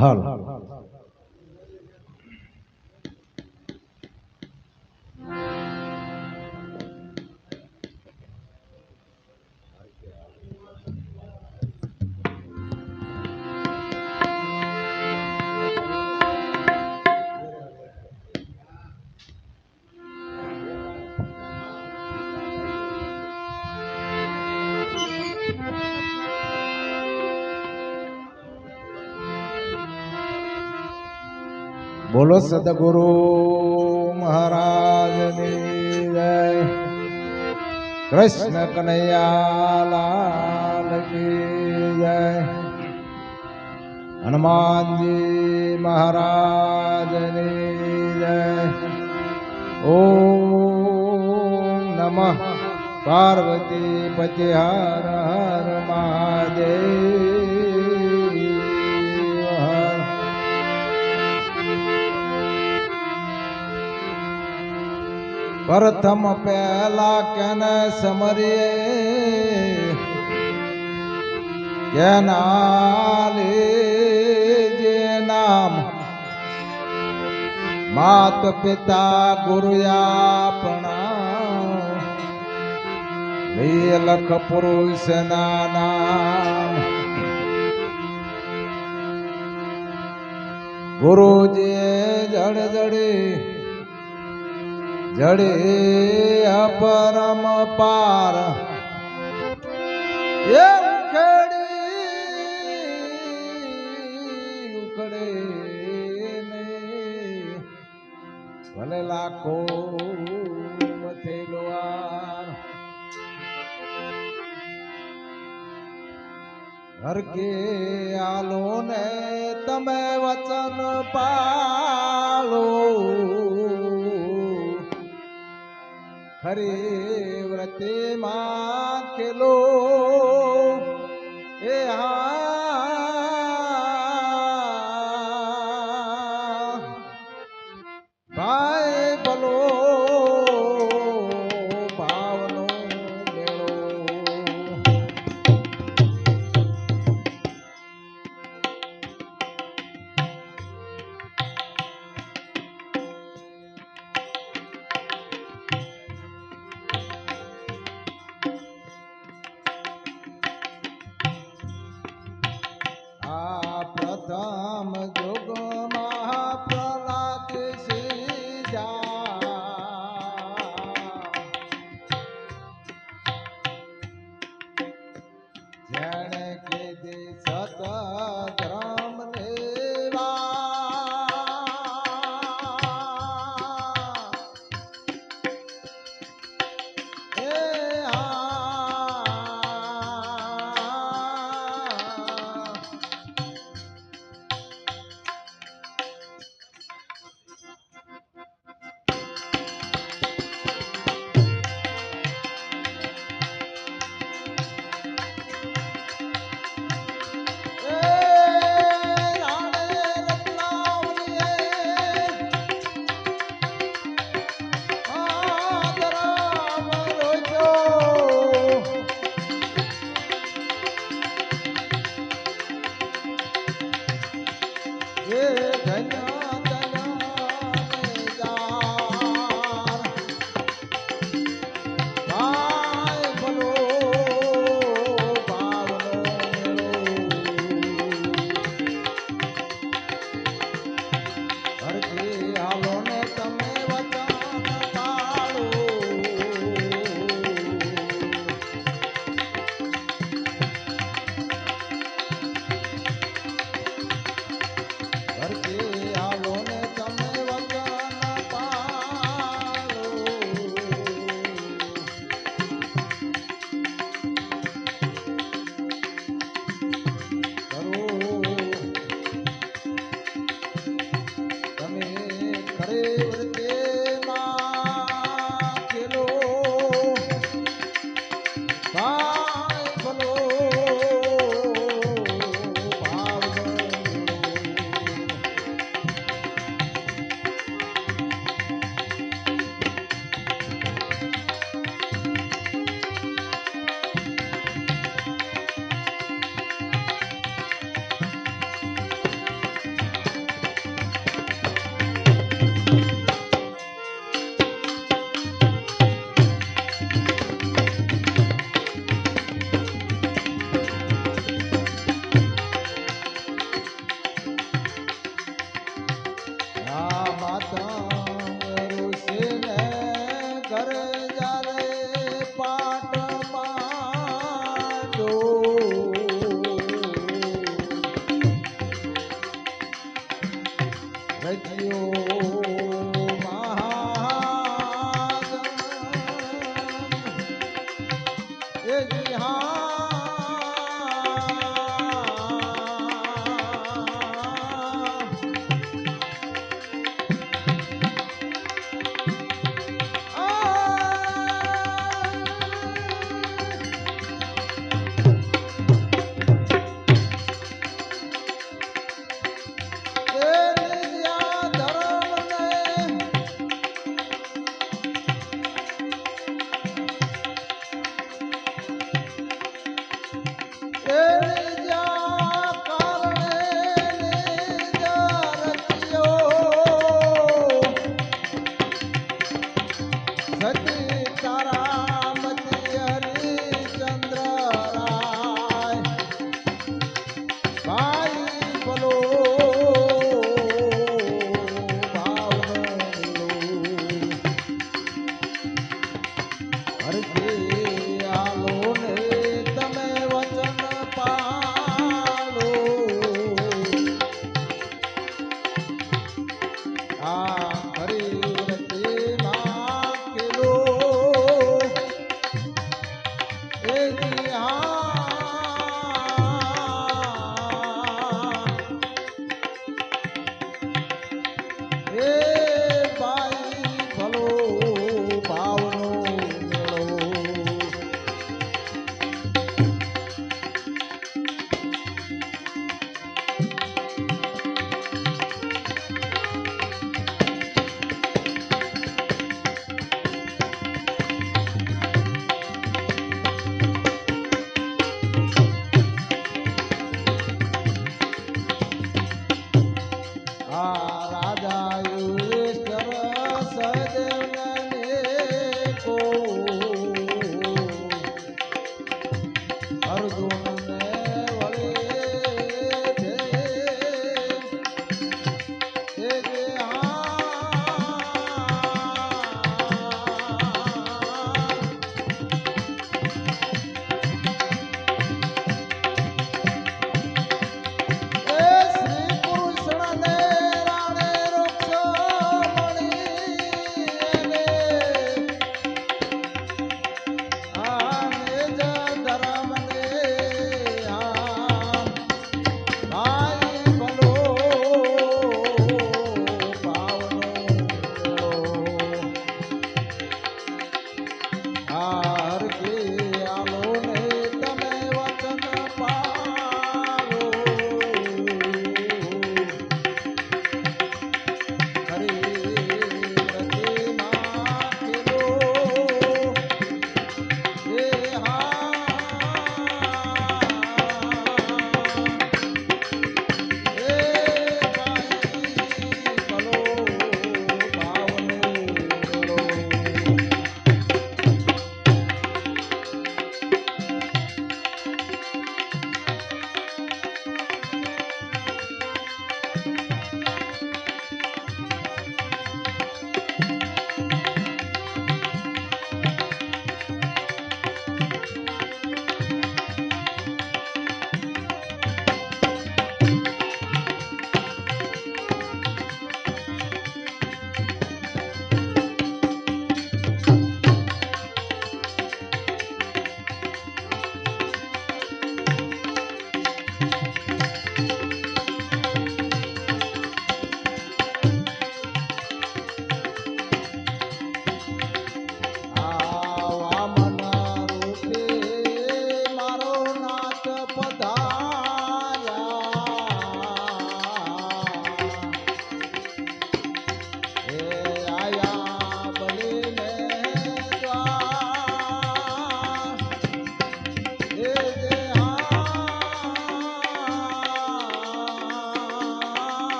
હાલ. બોલો સદગુરુ મહારાજની જય. કૃષ્ણ કનૈયા લાલ કી જય. હનુમાનજી મહારાજની જય. ઓમ નમઃ. પાર્વતી પતિ હર હર મહાદેવ. પ્રથમ પહેલા કેને સમરીએ? કેનાલી જે નામ માત પિતા ગુરુ આપણા લખ પુરુષ નામ. ગુરુજીએ જડ જડી જડે અપરમ પાર. એ ભલે લાખો વાર હર કે આલો ને તમે વચન પાળો. ખરે વ્રતે માં કેલો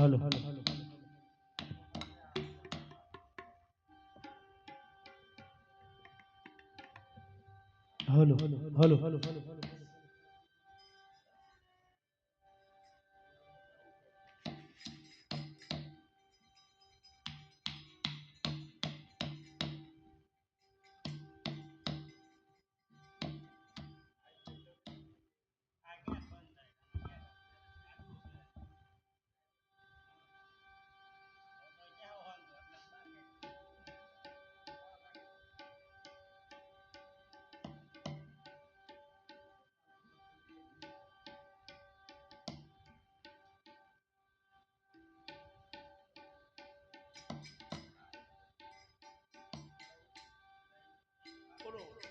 હલો હલો હલો હલો করো